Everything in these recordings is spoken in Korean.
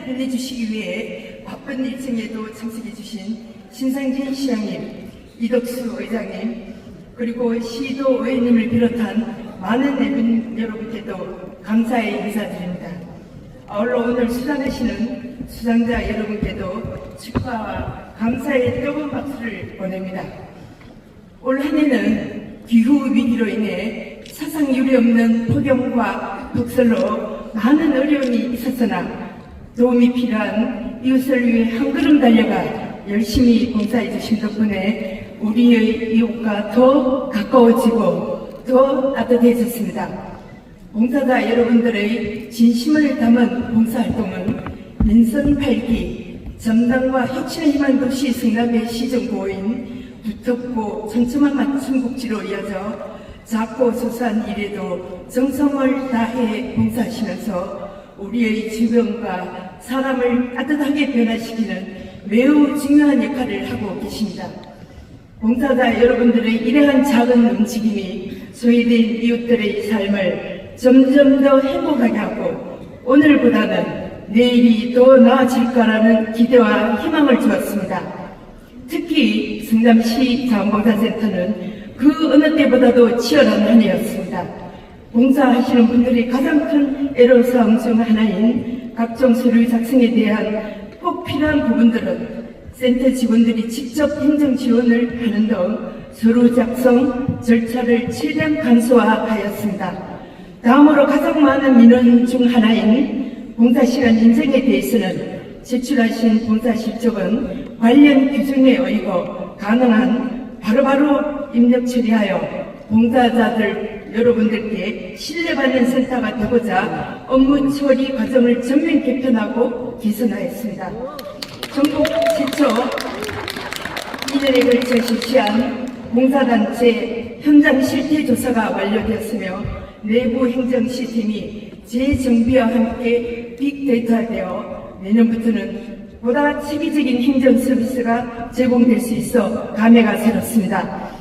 보내주시기 위해 바쁜 일정에도 참석해주신 신상진 시장님, 이덕수 의장님, 그리고 시도 의원님을 비롯한 많은 여러분께도 감사의 인사드립니다. 아울러 오늘 수상하시는 수상자 여러분께도 축하와 감사의 뜨거운 박수를 보냅니다. 올 한 해는 기후 위기로 인해 사상 유례 없는 폭염과 독설로 많은 어려움이 있었으나 도움이 필요한 이웃을 위해 한 걸음 달려가 열심히 봉사해 주신 덕분에 우리의 이웃과 더 가까워지고 더 따뜻해졌습니다. 봉사자 여러분들의 진심을 담은 봉사활동은 민선 8기 점당과 혁신의 희망 도시 승남의 시정구호인 두텁고 촘촘한 맞춤복지로 이어져 작고 소소한 일에도 정성을 다해 봉사하시면서 우리의 주변과 사람을 따뜻하게 변화시키는 매우 중요한 역할을 하고 계십니다. 봉사자 여러분들의 이러한 작은 움직임이 소외된 이웃들의 삶을 점점 더 행복하게 하고 오늘보다는 내일이 더 나아질 거라는 기대와 희망을 주었습니다. 특히 승남시 자원봉사센터는 그 어느 때보다도 치열한 한 해였습니다. 봉사하시는 분들이 가장 큰 애로사항 중 하나인 각종 서류 작성에 대한 꼭 필요한 부분들은 센터 직원들이 직접 행정 지원을 하는 등 서류 작성 절차를 최대한 간소화하였습니다. 다음으로 가장 많은 민원 중 하나인 봉사시간 인정에 대해서는 제출하신 봉사 실적은 관련 규정에 의거 가능한 바로바로 입력 처리하여 봉사자들 여러분들께 신뢰받는 센터가 되고자 업무 처리 과정을 전면 개편하고 개선하였습니다. 전국 최초 2년에 걸쳐 실시한 봉사단체 현장 실태 조사가 완료되었으며 내부 행정 시스템이 재정비와 함께 빅데이터화되어 내년부터는 보다 체계적인 행정 서비스가 제공될 수 있어 감회가 새롭습니다.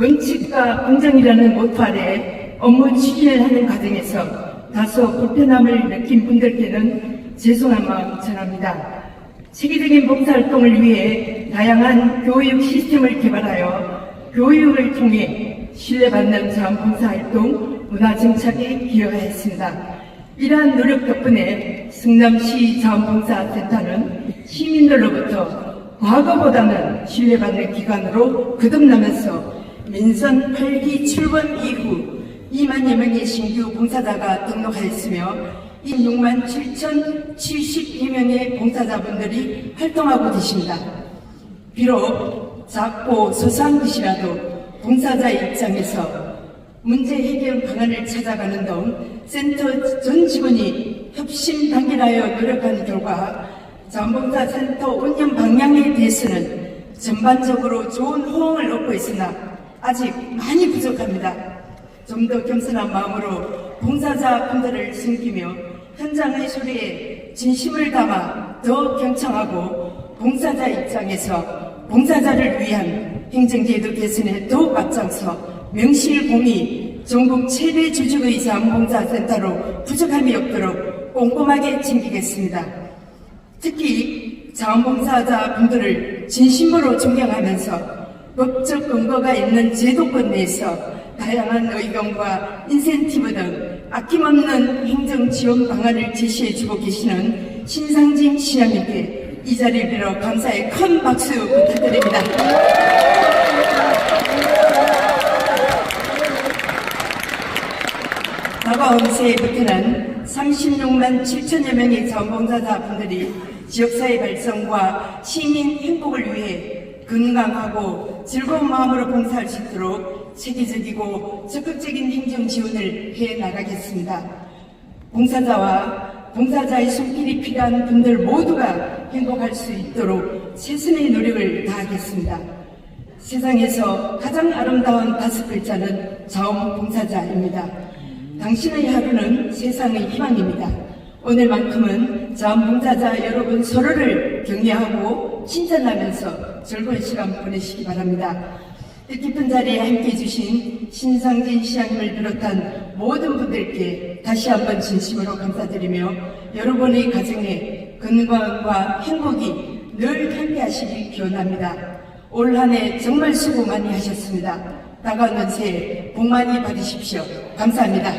원칙과 공정이라는 모토 아래 업무 추진을 하는 과정에서 다소 불편함을 느낀 분들께는 죄송한 마음 전합니다. 체계적인 봉사활동을 위해 다양한 교육 시스템을 개발하여 교육을 통해 신뢰받는 자원봉사활동 문화정착에 기여하였습니다. 이러한 노력 덕분에 승남시 자원봉사센터는 시민들로부터 과거보다는 신뢰받는 기관으로 거듭나면서 민선 8기 출범 이후 2만여 명의 신규 봉사자가 등록하였으며 26만 7,072명의 봉사자분들이 활동하고 계십니다. 비록 작고 소소한 것이라도 봉사자의 입장에서 문제 해결 방안을 찾아가는 등 센터 전 직원이 협심 단결하여 노력하는 결과 자원봉사 센터 운영 방향에 대해서는 전반적으로 좋은 호응을 얻고 있으나 아직 많이 부족합니다. 좀 더 겸손한 마음으로 봉사자 분들을 숨기며 현장의 소리에 진심을 담아 더 경청하고 봉사자 입장에서 봉사자를 위한 행정제도 개선에 더욱 앞장서 명실공히 전국 최대 주주의 자원봉사센터로 부족함이 없도록 꼼꼼하게 챙기겠습니다. 특히 자원봉사자 분들을 진심으로 존경하면서 법적 근거가 있는 제도권 내에서 다양한 의견과 인센티브 등 아낌없는 행정 지원 방안을 제시해주고 계시는 신상진 시장님께 이 자리를 빌어 감사의 큰 박수 부탁드립니다. 다가온 새해부터는 36만 7천여 명의 자원봉사자 분들이 지역사회 발전과 시민 행복을 위해 건강하고 즐거운 마음으로 봉사할 수 있도록 체계적이고 적극적인 행정 지원을 해 나가겠습니다. 봉사자와 봉사자의 손길이 필요한 분들 모두가 행복할 수 있도록 최선의 노력을 다하겠습니다. 세상에서 가장 아름다운 다섯 글자는 자원봉사자입니다. 당신의 하루는 세상의 희망입니다. 오늘만큼은 자원봉사자 여러분 서로를 격려하고 칭찬하면서 즐거운 시간 보내시기 바랍니다. 뜻깊은 자리에 함께해 주신 신상진 시장님을 비롯한 모든 분들께 다시 한번 진심으로 감사드리며 여러분의 가정에 건강과 행복이 늘 함께하시기 기원합니다. 올 한 해 정말 수고 많이 하셨습니다. 다가오는 새해 복 많이 받으십시오. 감사합니다.